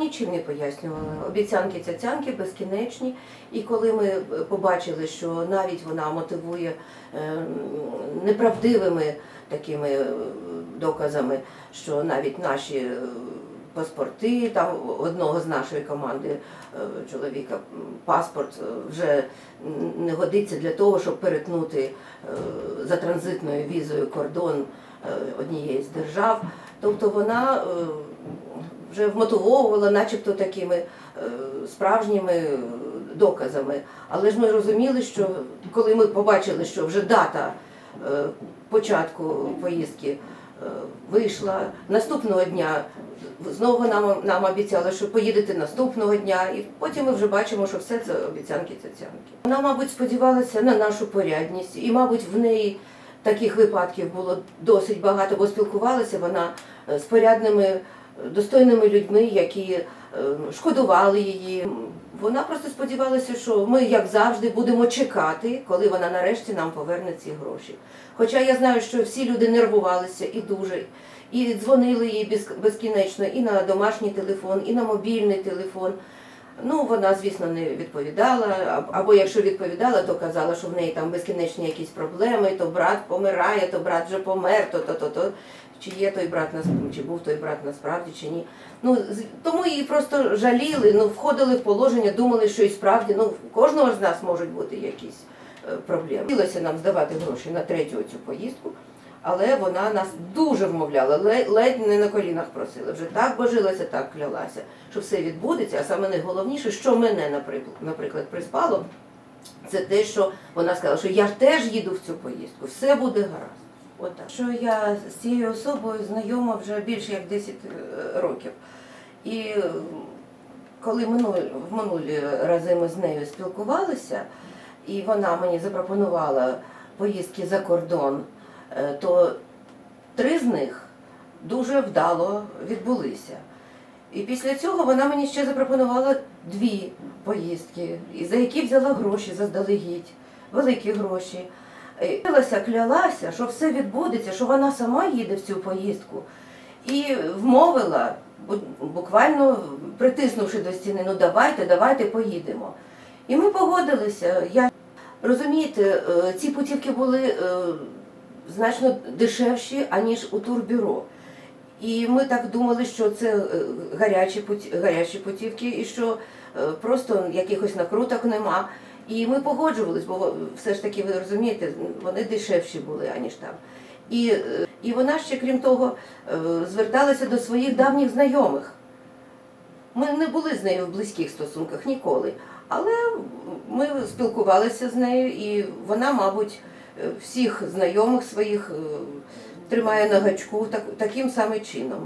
нічим не пояснювала. Обіцянки цяцянки безкінечні. І коли ми е, побачили, що навіть вона мотивує е, неправдивими такими е, доказами, що навіть наші паспорти, там одного з нашої команди чоловіка паспорт вже не годиться для того, щоб перетнути за транзитною візою кордон однієї з держав. Тобто вона вже вмотивовувала, начебто такими е, справжніми доказами. Але ж ми розуміли, що коли ми побачили, що вже дата е, початку поїздки е, вийшла, наступного дня знову нам, нам обіцяли, що поїдете наступного дня, і потім ми вже бачимо, що все це обіцянки цяцянки. Вона, мабуть, сподівалася на нашу порядність, і, мабуть, в неї таких випадків було досить багато, бо спілкувалася вона з порядними, достойними людьми, які е, шкодували її. Вона просто сподівалася, що ми, як завжди, будемо чекати, коли вона нарешті нам поверне ці гроші. Хоча я знаю, що всі люди нервувалися і дуже, і дзвонили їй без- безкінечно і на домашній телефон, і на мобільний телефон. Ну, вона, звісно, не відповідала, або якщо відповідала, то казала, що в неї там безкінечні якісь проблеми, то брат помирає, то брат вже помер, то то, то, то. Чи є той брат нас, чи був той брат насправді, чи ні. Ну, тому її просто жаліли, ну, входили в положення, думали, що і справді, ну, у кожного з нас можуть бути якісь е, проблеми. Хотілося нам здавати гроші на третю цю поїздку, але вона нас дуже вмовляла, ледь, не на колінах просила. Вже так божилася, так клялася, що все відбудеться. А саме найголовніше, що мене, наприклад, приспало, це те, що вона сказала, що я теж їду в цю поїздку, все буде гаразд. Отак. Що я з цією особою знайома вже більше як 10 е, років. І коли в минулі рази ми з нею спілкувалися, і вона мені запропонувала поїздки за кордон, то три з них дуже вдало відбулися. І після цього вона мені ще запропонувала дві поїздки, за які взяла гроші заздалегідь, великі гроші. І Клялася, клялася, що все відбудеться, що вона сама їде в цю поїздку. І вмовила, буквально притиснувши до стіни, ну давайте, давайте поїдемо. І ми погодилися. Я розумієте, е, ці путівки були е, значно дешевші, аніж у турбюро. І ми так думали, що це е, гарячі, гарячі путівки, і що е, просто якихось накруток нема. І ми погоджувались, бо все ж таки, ви розумієте, вони дешевші були, аніж там. І, е, і вона ще, крім того, зверталася до своїх давніх знайомих. Ми не були з нею в близьких стосунках ніколи, але ми спілкувалися з нею, і вона, мабуть, всіх знайомих своїх е, тримає на гачку так, таким самим чином.